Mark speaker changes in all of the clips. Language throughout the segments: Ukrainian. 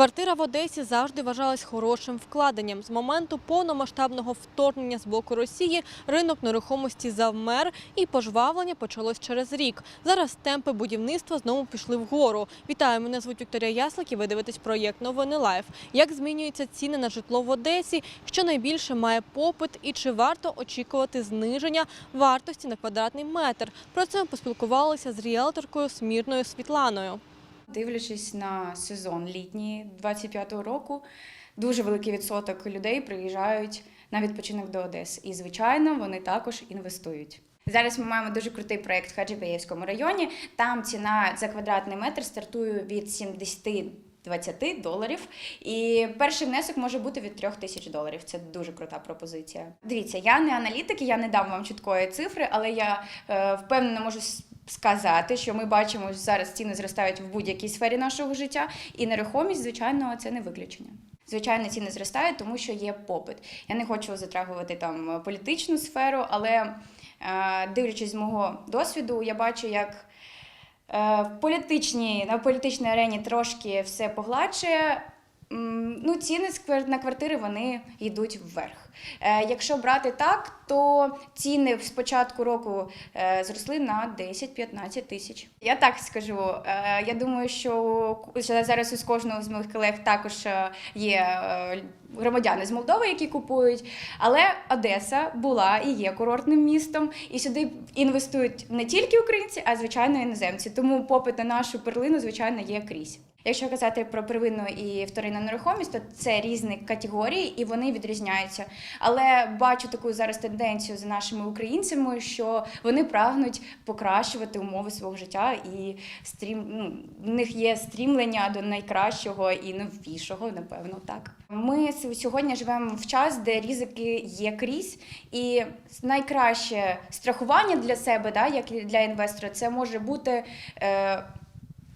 Speaker 1: Квартира в Одесі завжди вважалась хорошим вкладенням. З моменту повномасштабного вторгнення з боку Росії ринок нерухомості завмер і пожвавлення почалось через рік. Зараз темпи будівництва знову пішли вгору. Вітаю, мене звуть Вікторія Яслик і ви дивитесь проєкт Новини Лайф. Як змінюються ціни на житло в Одесі, що найбільше має попит і чи варто очікувати зниження вартості на квадратний метр? Про це ми поспілкувалися з ріелторкою Смірною Світланою.
Speaker 2: Дивлячись на сезон літній 25-го року, дуже великий відсоток людей приїжджають на відпочинок до Одеси. І, звичайно, вони також інвестують. Зараз ми маємо дуже крутий проєкт в Хаджипеївському районі. Там ціна за квадратний метр стартує від 70 20 доларів, і перший внесок може бути від 3 тисяч доларів. Це дуже крута пропозиція. Дивіться, я не аналітик, я не дам вам чіткої цифри, але я е, впевнено можу сказати, що ми бачимо, що зараз ціни зростають в будь-якій сфері нашого життя, і нерухомість, звичайно, це не виключення. Звичайно, ціни зростають, тому що є попит. Я не хочу затрагувати там політичну сферу, але е, дивлячись з мого досвіду, я бачу, як Е, В політичній, на політичній арені трошки все погладшує. Ну, ціни на квартири вони йдуть вверх. Е, якщо брати так, то ціни з початку року е, зросли на 10-15 тисяч. Я так скажу. Е, я думаю, що зараз із кожного з моїх колег також є громадяни з Молдови, які купують. Але Одеса була і є курортним містом, і сюди інвестують не тільки українці, а звичайно іноземці. Тому попит на нашу перлину, звичайно, є крізь. Якщо казати про первинну і вторинну нерухомість, то це різні категорії і вони відрізняються. Але бачу таку зараз тенденцію за нашими українцями, що вони прагнуть покращувати умови свого життя, і стрім ну, в них є стрімлення до найкращого і новішого, напевно, так. Ми сьогодні живемо в час, де ризики є крізь, і найкраще страхування для себе, да, як для інвестора, це може бути. Е,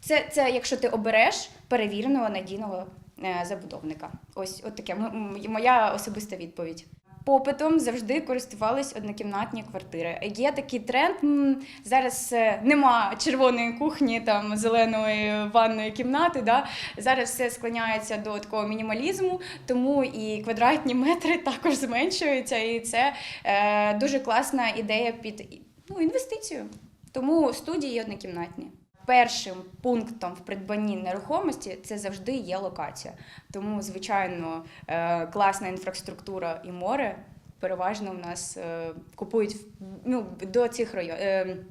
Speaker 2: це, це якщо ти обереш перевіреного надійного е, забудовника. Ось от таке моя особиста відповідь. Попитом завжди користувались однокімнатні квартири. Є такий тренд. Зараз е, нема червоної кухні, там зеленої ванної кімнати. Да? Зараз все склоняється до такого мінімалізму, тому і квадратні метри також зменшуються. І це е, дуже класна ідея під ну, інвестицію. Тому студії однокімнатні. Першим пунктом в придбанні нерухомості це завжди є локація. Тому, звичайно, е, класна інфраструктура і море переважно в нас е, купують ну, до цих районів.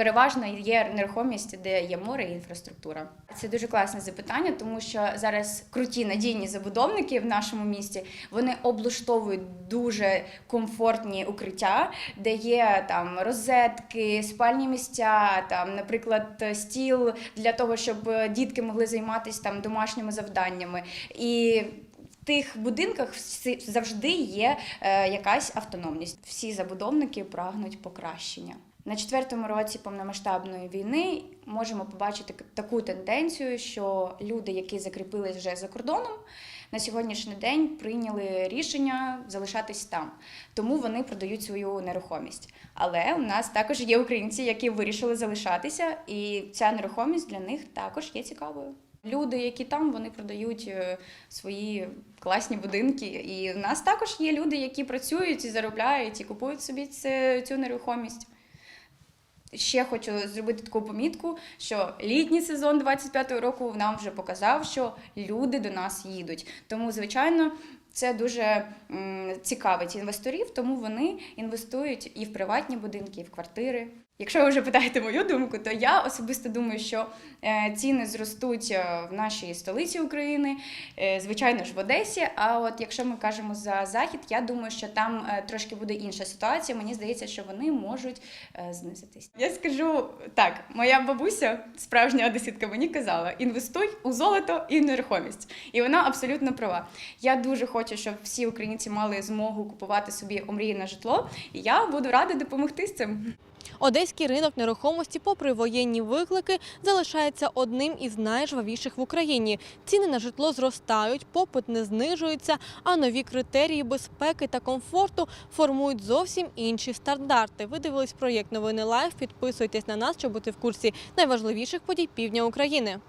Speaker 2: Переважно є нерухомість, де є море і інфраструктура. Це дуже класне запитання, тому що зараз круті надійні забудовники в нашому місті вони облаштовують дуже комфортні укриття, де є там розетки, спальні місця, там, наприклад, стіл для того, щоб дітки могли займатися там домашніми завданнями. І в тих будинках завжди є е, якась автономність. Всі забудовники прагнуть покращення. На четвертому році повномасштабної війни можемо побачити таку тенденцію, що люди, які закріпились вже за кордоном, на сьогоднішній день прийняли рішення залишатись там, тому вони продають свою нерухомість. Але у нас також є українці, які вирішили залишатися, і ця нерухомість для них також є цікавою. Люди, які там, вони продають е, свої класні будинки. І в нас також є люди, які працюють і заробляють, і купують собі це, цю нерухомість. Ще хочу зробити таку помітку, що літній сезон 25-го року нам вже показав, що люди до нас їдуть. Тому, звичайно, це дуже цікавить інвесторів, тому вони інвестують і в приватні будинки, і в квартири. Якщо ви вже питаєте мою думку, то я особисто думаю, що е, ціни зростуть е, в нашій столиці України, е, звичайно ж в Одесі. А от якщо ми кажемо за захід, я думаю, що там трошки буде інша ситуація. Мені здається, що вони можуть знизитись. Я скажу так: моя бабуся, справжня одеситка, мені казала: інвестуй у золото і в нерухомість. І вона абсолютно права. Я дуже хочу, щоб всі українці мали змогу купувати собі омріяне житло, і я буду рада допомогти з цим.
Speaker 1: Одеський ринок нерухомості, попри воєнні виклики, залишається одним із найжвавіших в Україні. Ціни на житло зростають, попит не знижується, а нові критерії безпеки та комфорту формують зовсім інші стандарти. Ви дивились проєкт Новини Лайф. Підписуйтесь на нас, щоб бути в курсі найважливіших подій півдня України.